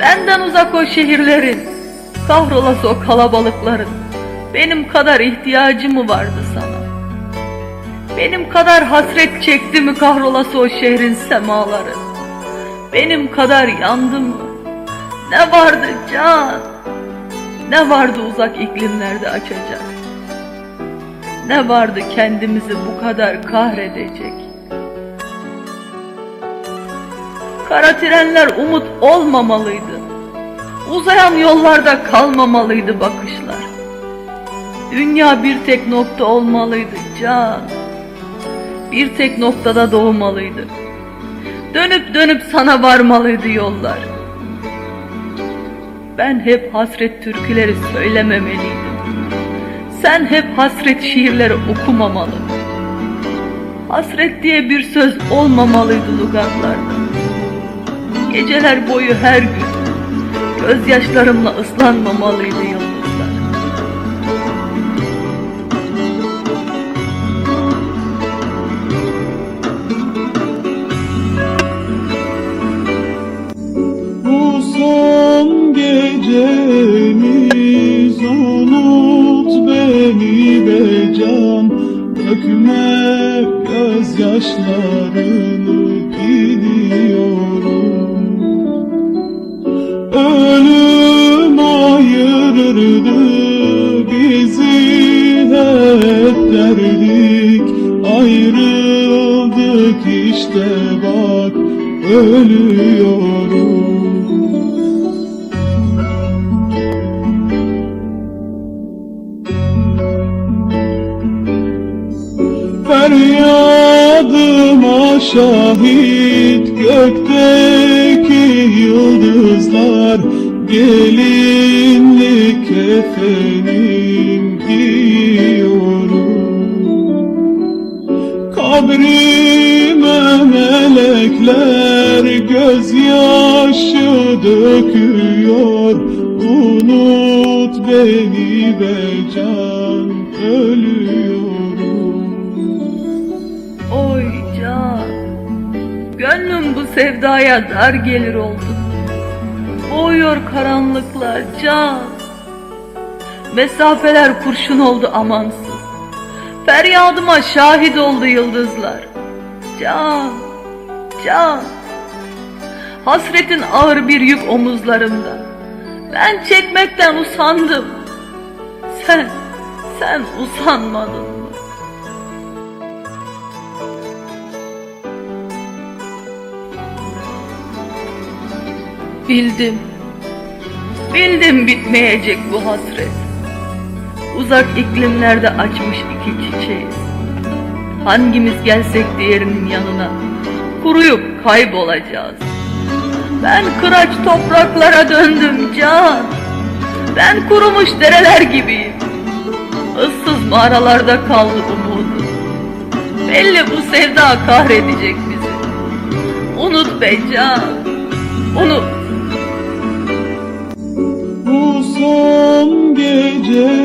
benden uzak o şehirlerin, kahrolası o kalabalıkların, benim kadar ihtiyacı mı vardı sana? Benim kadar hasret çekti mi kahrolası o şehrin semaları? Benim kadar yandım mı? Ne vardı can? Ne vardı uzak iklimlerde açacak? Ne vardı kendimizi bu kadar kahredecek? Kara trenler umut olmamalıydı. Uzayan yollarda kalmamalıydı bakışlar. Dünya bir tek nokta olmalıydı can. Bir tek noktada doğmalıydı. Dönüp dönüp sana varmalıydı yollar. Ben hep hasret türküleri söylememeliydim. Sen hep hasret şiirleri okumamalı. Hasret diye bir söz olmamalıydı lugatlarda. Geceler boyu her gün gözyaşlarımla ıslanmamalıydı yıldızlar. Bu son gecemiz unut beni be can Dökme gözyaşlarını ölüyorum. Feryadıma şahit gökteki yıldızlar Gelinlik kefenim giyiyorum Kabrime melekler gözyaşı döküyor Unut beni be can ölüyorum Oy can, gönlüm bu sevdaya dar gelir oldu. Boğuyor karanlıklar can. Mesafeler kurşun oldu amansız. Feryadıma şahit oldu yıldızlar. Can, can. Hasretin ağır bir yük omuzlarımda. Ben çekmekten usandım. Sen, sen usanmadın mı? Bildim. Bildim bitmeyecek bu hasret. Uzak iklimlerde açmış iki çiçeği. Hangimiz gelsek diğerinin yanına kuruyup kaybolacağız. Ben kıraç topraklara döndüm can. Ben kurumuş dereler gibiyim. Issız mağaralarda kaldı umudum. Belli bu sevda kahredecek bizi. Unut be can. Unut. Bu son gecemiz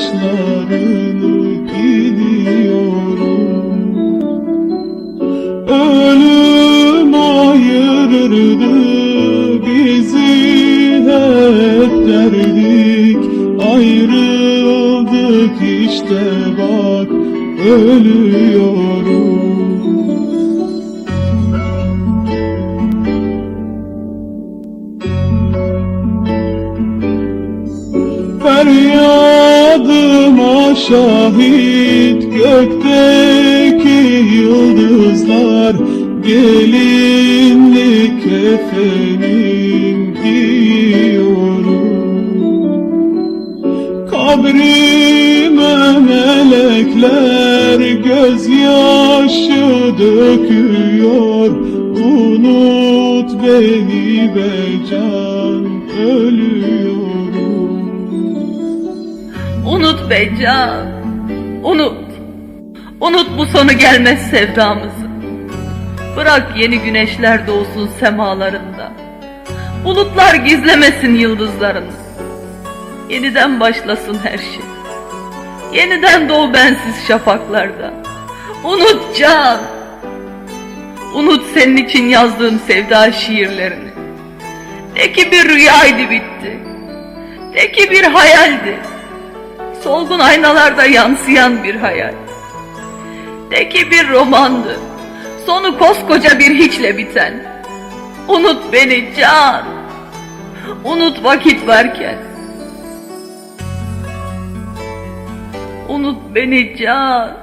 gözyaşlarını gidiyorum. Ölüm ayırırdı bizi hep derdik. Ayrıldık işte bak ölüyorum şahit gökteki yıldızlar Gelinlik kefenim giyiyorum Kabrime melek melekler gözyaşı döküyor. Unut beni be can ölüyorum Unut be can, unut. Unut bu sonu gelmez sevdamızı. Bırak yeni güneşler doğsun semalarında. Bulutlar gizlemesin yıldızlarını. Yeniden başlasın her şey. Yeniden doğ bensiz şafaklarda. Unut can. Unut senin için yazdığım sevda şiirlerini. De ki bir rüyaydı bitti. De ki bir hayaldi. Solgun aynalarda yansıyan bir hayal. De ki bir romandı. Sonu koskoca bir hiçle biten. Unut beni can. Unut vakit varken. Unut beni can.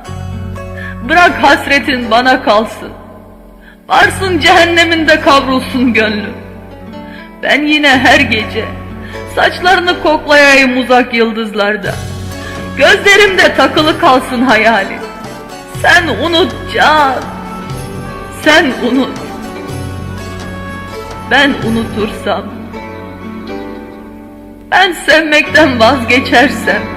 Bırak hasretin bana kalsın. Varsın cehenneminde kavrulsun gönlüm. Ben yine her gece saçlarını koklayayım uzak yıldızlarda. Gözlerimde takılı kalsın hayalin. Sen unut can. Sen unut. Ben unutursam. Ben sevmekten vazgeçersem.